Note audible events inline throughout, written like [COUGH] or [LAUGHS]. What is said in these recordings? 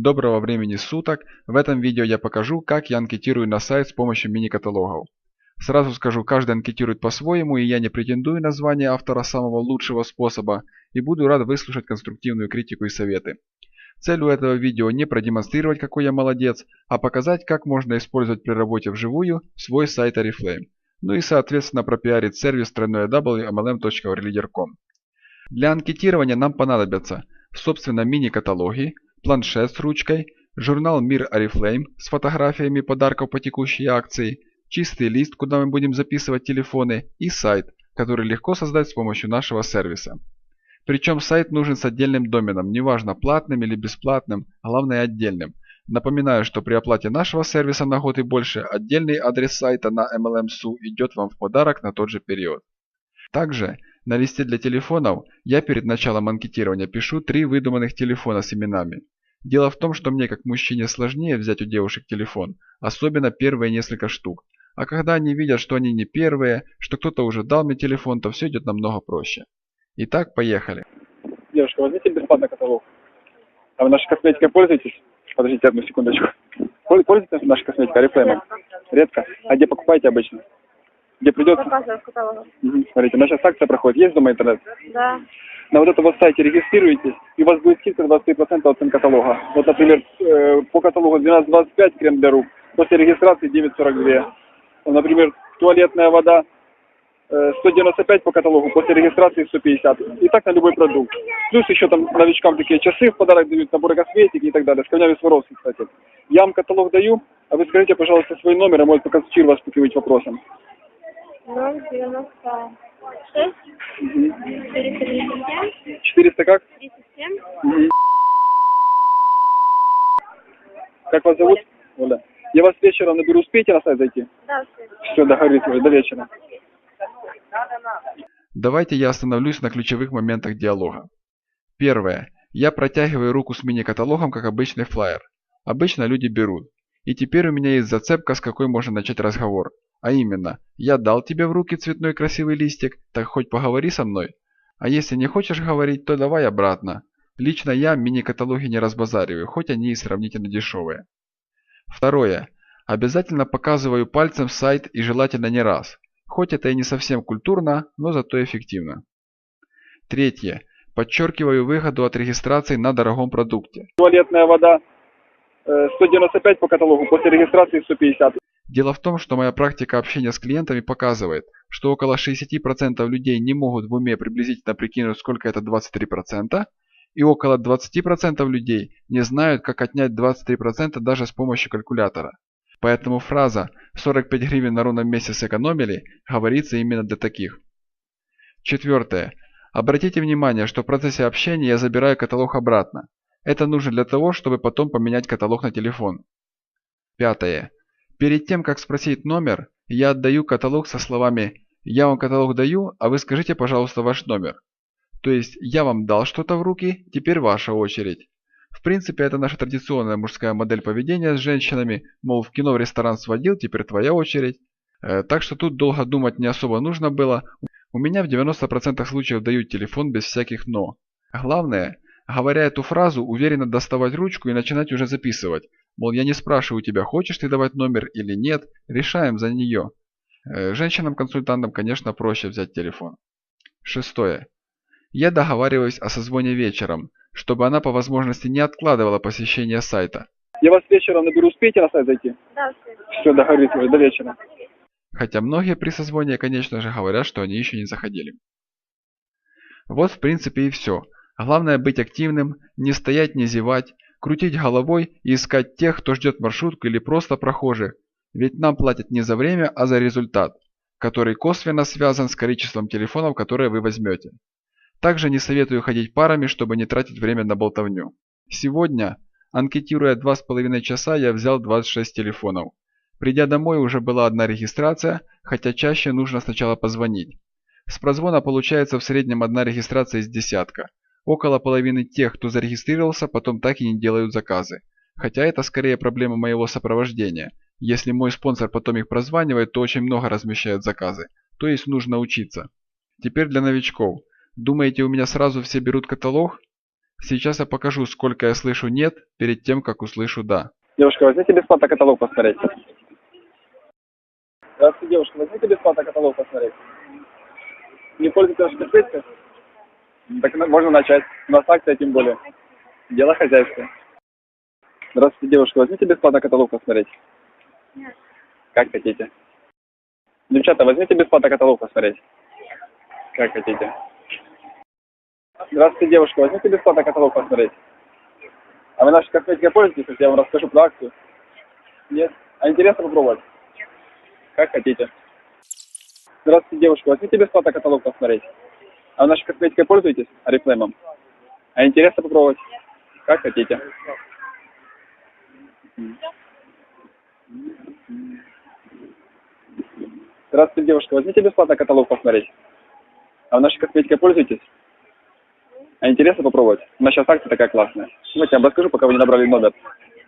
Доброго времени суток! В этом видео я покажу, как я анкетирую на сайт с помощью мини-каталогов. Сразу скажу, каждый анкетирует по-своему, и я не претендую на звание автора самого лучшего способа, и буду рад выслушать конструктивную критику и советы. Целью этого видео не продемонстрировать, какой я молодец, а показать, как можно использовать при работе вживую свой сайт Oriflame. Ну и соответственно пропиарить сервис www.mlm.orleader.com. Для анкетирования нам понадобятся, собственно, мини-каталоги, планшет с ручкой, журнал Мир Oriflame с фотографиями подарков по текущей акции, чистый лист, куда мы будем записывать телефоны и сайт, который легко создать с помощью нашего сервиса. Причем сайт нужен с отдельным доменом, неважно платным или бесплатным, главное отдельным. Напоминаю, что при оплате нашего сервиса на год и больше, отдельный адрес сайта на MLM.su идет вам в подарок на тот же период. Также на листе для телефонов я перед началом анкетирования пишу три выдуманных телефона с именами. Дело в том, что мне как мужчине сложнее взять у девушек телефон, особенно первые несколько штук. А когда они видят, что они не первые, что кто-то уже дал мне телефон, то все идет намного проще. Итак, поехали. Девушка, возьмите бесплатный каталог. А вы нашей косметикой пользуетесь? Подождите одну секундочку. Пол- Пользуетесь нашей косметикой, Oriflame? Редко. А где покупаете обычно? Где придется? Показываю в каталогах. Мгм. Смотрите, у нас сейчас акция проходит. Есть дома интернет? Да. На вот этом вот сайте регистрируетесь, и у вас будет скидка 23% от цен каталога. Вот, например, э, по каталогу 12.25 крем для рук, после регистрации 9.42. Вот, Например, туалетная вода э, 195 по каталогу, после регистрации 150. И так на любой продукт. Плюс еще там новичкам такие часы в подарок дают, наборы косметики и так далее. С камнями Сваровски, кстати. Я вам каталог даю, а вы скажите, пожалуйста, свой номер, а может поконсультирую вас по каким-нибудь вопросам. 096 Мгм. 437 400 как? 37 Мгм. Как вас зовут? Оля. Я вас вечером наберу, успеете на сайт зайти? Да, все. Все, договорились, Оля, до вечера. Давайте я остановлюсь на ключевых моментах диалога. Первое. Я протягиваю руку с мини-каталогом, как обычный флаер. Обычно люди берут. И теперь у меня есть зацепка, с какой можно начать разговор. А именно, я дал тебе в руки цветной красивый листик, так хоть поговори со мной. А если не хочешь говорить, то давай обратно. Лично я мини-каталоги не разбазариваю, хоть они и сравнительно дешевые. Второе. Обязательно показываю пальцем сайт и желательно не раз. Хоть это и не совсем культурно, но зато эффективно. Третье. Подчеркиваю выгоду от регистрации на дорогом продукте. Туалетная вода э, 195 по каталогу, после регистрации 150. Дело в том, что моя практика общения с клиентами показывает, что около 60% людей не могут в уме приблизительно прикинуть, сколько это 23%, и около 20% людей не знают, как отнять 23% даже с помощью калькулятора. Поэтому фраза «45 гривен на ровном месте сэкономили» говорится именно для таких. Четвертое. Обратите внимание, что в процессе общения я забираю каталог обратно. Это нужно для того, чтобы потом поменять каталог на телефон. Пятое. Перед тем, как спросить номер, я отдаю каталог со словами «Я вам каталог даю, а вы скажите, пожалуйста, ваш номер». То есть я вам дал что-то в руки, теперь ваша очередь. В принципе, это наша традиционная мужская модель поведения с женщинами, мол, в кино в ресторан сводил, теперь твоя очередь. Э, так что тут долго думать не особо нужно было. У меня в 90% случаев дают телефон без всяких «но». Главное, говоря эту фразу, уверенно доставать ручку и начинать уже записывать. Мол, я не спрашиваю тебя, хочешь ты давать номер или нет, решаем за нее. Э, Женщинам-консультантам, конечно, проще взять телефон. Шестое. Я договариваюсь о созвоне вечером, чтобы она по возможности не откладывала посещение сайта. Я вас вечером наберу, успеете на сайт зайти? Да, все. Все, договорились, до вечера. Хотя многие при созвоне, конечно же, говорят, что они еще не заходили. Вот в принципе и все. Главное быть активным, не стоять, не зевать, крутить головой и искать тех, кто ждет маршрутку или просто прохожих. Ведь нам платят не за время, а за результат, который косвенно связан с количеством телефонов, которые вы возьмете. Также не советую ходить парами, чтобы не тратить время на болтовню. Сегодня, анкетируя 2,5 часа, я взял 26 телефонов. Придя домой уже была одна регистрация, хотя чаще нужно сначала позвонить. С прозвона получается в среднем одна регистрация из десятка. Около половины тех, кто зарегистрировался, потом так и не делают заказы. Хотя это скорее проблема моего сопровождения. Если мой спонсор потом их прозванивает, то очень много размещают заказы. То есть нужно учиться. Теперь для новичков. Думаете, у меня сразу все берут каталог? Сейчас я покажу, сколько я слышу «нет» перед тем, как услышу «да». Девушка, возьмите бесплатно каталог посмотреть. Здравствуйте, девушка, возьмите бесплатно каталог посмотреть. Не пользуетесь нашей косметикой? Так на- можно начать. У нас акция тем более. Дело хозяйское. Здравствуйте, девушка, возьмите бесплатно каталог посмотреть. Нет. Как хотите. Девчата, возьмите бесплатно каталог посмотреть. Как хотите. Здравствуйте, девушка, возьмите бесплатно каталог посмотреть. А вы нашей косметикой пользуетесь, я вам расскажу про акцию? Нет? А интересно попробовать? Как хотите. Здравствуйте, девушка, возьмите бесплатно каталог посмотреть. А нашей косметикой пользуетесь? Арифлеймом? А интересно попробовать? Как хотите. Здравствуйте, девушка, возьмите бесплатно каталог посмотреть. А вы нашей косметикой пользуетесь? А интересно попробовать? У нас сейчас акция такая классная. Давайте я вам расскажу, пока вы не набрали номер.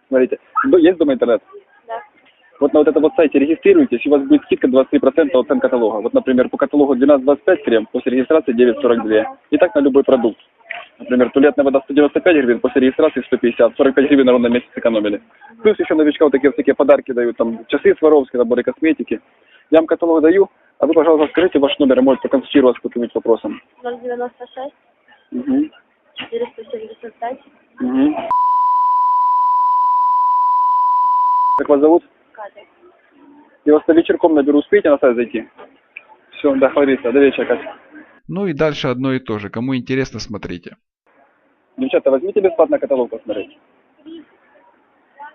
Смотрите, есть дома интернет? Вот на вот этом вот сайте регистрируйтесь, и у вас будет скидка 23% от цен каталога. Вот, например, по каталогу 12,25 крем, после регистрации 9,42. И так на любой продукт. Например, туалетная вода 195 гривен, после регистрации 150, 45 гривен на ровном месяц сэкономили. Плюс еще новичкам вот такие всякие подарки дают, там часы Сваровски, наборы косметики. Я вам каталог даю, а вы, пожалуйста, скажите ваш номер, может, проконсультировать с каким-нибудь вопросом. 096 Угу. 475 Угу. Как вас зовут? Я вас вечерком наберу, успеете на сайт зайти? Все, договориться, до вечера, Катя. Ну и дальше одно и то же. Кому интересно, смотрите. Девчата, возьмите бесплатно каталог посмотреть.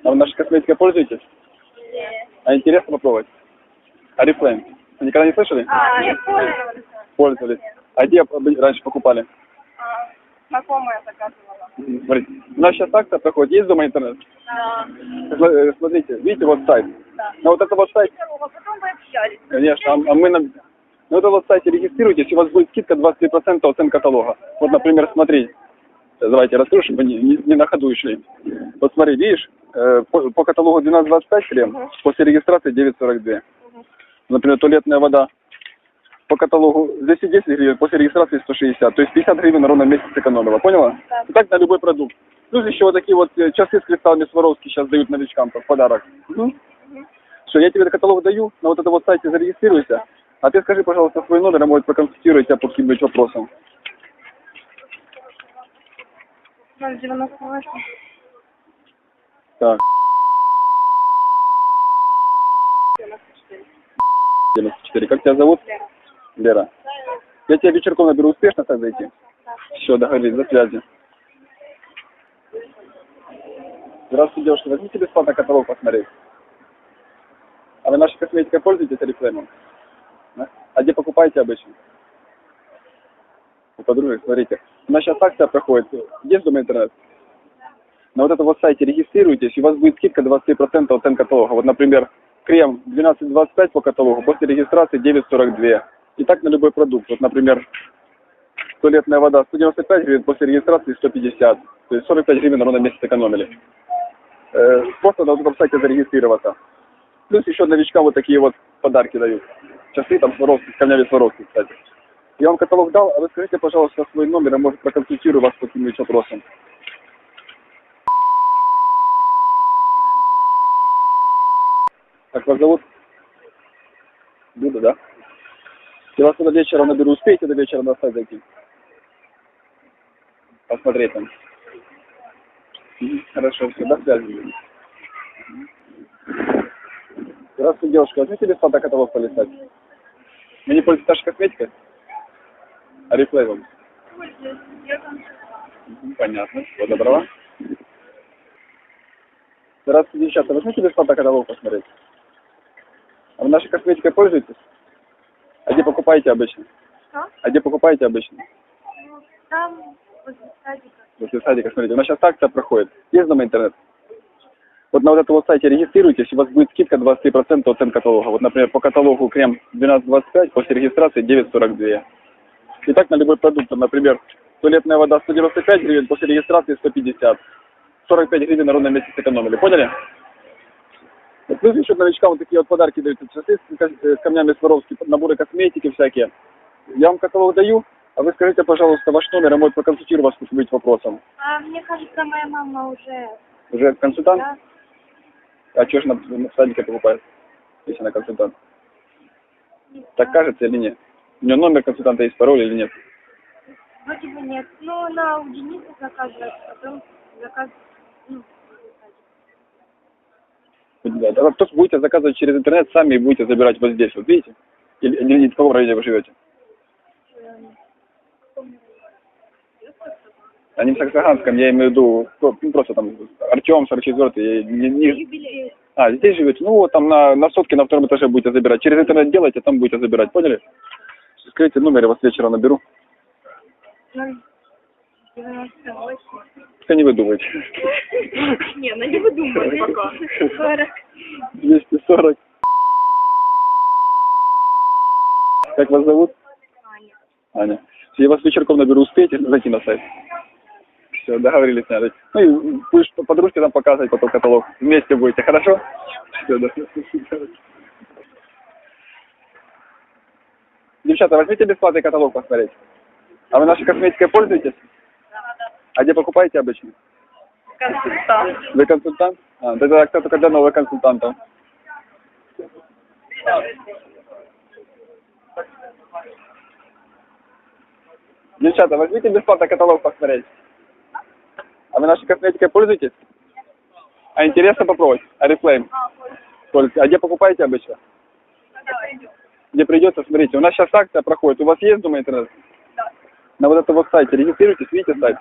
А вы нашей косметикой пользуетесь? А интересно попробовать? Арифлейм. Вы никогда не слышали? А, я понял. Пользовались. А где раньше покупали? Знакомая заказывала. У нас сейчас акция проходит. Есть дома интернет? Да. Э, Смотрите, видите вот сайт? Да. На вот это вот сайт, А потом вы общались. конечно, а, а мы на, вот этом вот сайте регистрируйтесь, у вас будет скидка 23% от цен каталога. Вот, например, смотри, Давайте расскажу, чтобы не, не, не на ходу шли. Вот смотри, видишь, э, по, по каталогу 12,25 крем, после регистрации 9,42. Например, туалетная вода по каталогу 210 гривен, после регистрации 160. То есть 50 гривен на ровном месяц сэкономила. Поняла? Да. И так на любой продукт. Плюс еще вот такие вот э, часы с кристаллами Сваровски сейчас дают новичкам в подарок. Все, я тебе каталог даю, на вот этом вот сайте зарегистрируйся. А ты скажи, пожалуйста, свой номер, я, может, проконсультирую тебя по каким-нибудь вопросам. 098 Так, 94. 94. Как тебя зовут? Лера. Лера. Я тебя вечерком наберу, успешно так зайти? Все, договорились, до связи. Здравствуйте, девушка, возьмите бесплатно каталог посмотреть. А вы нашей косметикой пользуетесь? Да? А где покупаете обычно? У подружек, смотрите. У нас сейчас акция проходит. Есть дома интернет? На вот этом вот сайте регистрируйтесь, и у вас будет скидка 23% от цен каталога. Вот, например, крем 12,25 по каталогу, после регистрации 9,42. И так на любой продукт. Вот, например, туалетная вода 195 гривен, после регистрации 150. То есть 45 гривен ровно месяц экономили. Э, просто на этом сайте зарегистрироваться. Плюс еще новичкам вот такие вот подарки дают. Часы там Сваровски, с камнями Сваровски, кстати. Я вам каталог дал, а вы скажите, пожалуйста, свой номер, я, может, проконсультирую вас по каким-нибудь вопросам. Как вас зовут? Люда, да? Я вас туда вечером наберу. Успеете до вечера на сайт зайти? Посмотреть там. Хорошо, все, до связи. Здравствуйте, девушка. Возьмите бесплатно каталог полистать. Вы не пользуетесь нашей косметикой? Арифлейвом? Мгм, Понятно. Всего доброго. Здравствуйте, девчата. Возьмите бесплатно каталог посмотреть. А вы нашей косметикой пользуетесь? А где покупаете обычно? Что? А где покупаете обычно? Ну, там возле садика. После садика, смотрите, у нас сейчас акция проходит. Есть дома интернет? Вот на вот этом вот сайте регистрируйтесь, у вас будет скидка 23% от цен каталога. Вот, например, по каталогу крем 12,25, после регистрации 9,42. И так на любой продукт, например, туалетная вода 195 гривен, после регистрации 150. 45 гривен на ровном месяц сэкономили. Поняли? И плюс еще новичкам вот такие вот подарки даются. Часы с, ка- с камнями Сваровски, наборы косметики всякие. Я вам каталог даю, А вы скажите, пожалуйста, ваш номер, я может проконсультирую вас по каким вопросам. А мне кажется, моя мама уже... Уже консультант? Да? А что ж на, в садике покупает, если она консультант? Так кажется или нет? У нее номер консультанта есть, пароль или нет? Вроде бы нет. Ну, она у Дениса заказывает, потом заказ... Ну, Да, да, то есть будете заказывать через интернет, сами будете забирать вот здесь, вот видите? Или, или в каком районе вы живете? А не в Саксаганском, я имею в виду, ну, просто там Артем, 44 не, не... А, здесь живете? Ну, вот там на, на сотке на втором этаже будете забирать. Через интернет делайте, там будете забирать, поняли? Скажите номер, я вас вечером наберу. 98. Только не выдумайте. [LAUGHS] Не, ну не выдумывай. Пока. 40. 240. Как вас зовут? Аня. Аня. Я вас вечерком наберу, успеете зайти на сайт? Все, договорились, надо. Ну и будешь по- подружке там показывать потом каталог. Вместе будете, хорошо? Все, да. Девчата, возьмите бесплатный каталог посмотреть. А вы нашей косметикой пользуетесь? А где покупаете обычно? Консультант. Вы консультант? А, тогда кто только для новых консультантов. Девчата, возьмите бесплатно каталог посмотреть. А вы нашей косметикой пользуетесь? А интересно попробовать? Арифлейм? Только. А где покупаете обычно? Где придется, смотрите, у нас сейчас акция проходит. У вас есть дома интернет? На вот этом вот сайте регистрируйтесь, видите сайт?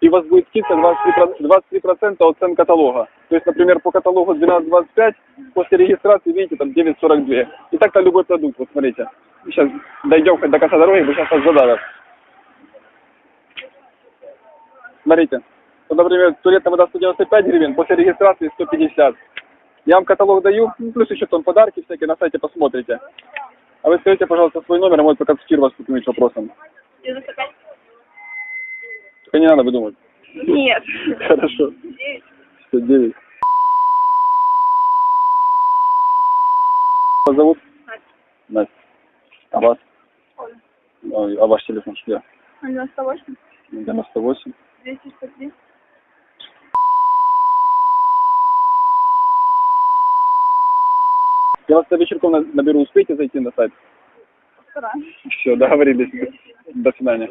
И у вас будет скидка 23%, 23% от цен каталога. То есть, например, по каталогу 12.25, после регистрации, видите, там 9.42. И так на любой продукт, вот смотрите. Сейчас дойдем хоть до конца дороги, вы сейчас вас задавят. Смотрите. Вот, например, туалетная вода 195 гривен, после регистрации 150. Я вам каталог даю, ну, плюс еще там подарки всякие, на сайте посмотрите. А вы скажите, пожалуйста, свой номер, я проконсультирую вас по каким-нибудь вопросам. 95. Только не надо выдумать. Нет. [LAUGHS] Хорошо. 9. 59. Вас зовут? Настя. Настя. А вас? Ой, А ваш телефон что я? 98. 98. 263. Я вас вечерком на- наберу, успеете зайти на сайт? Стараемся. Все, договорились. До свидания.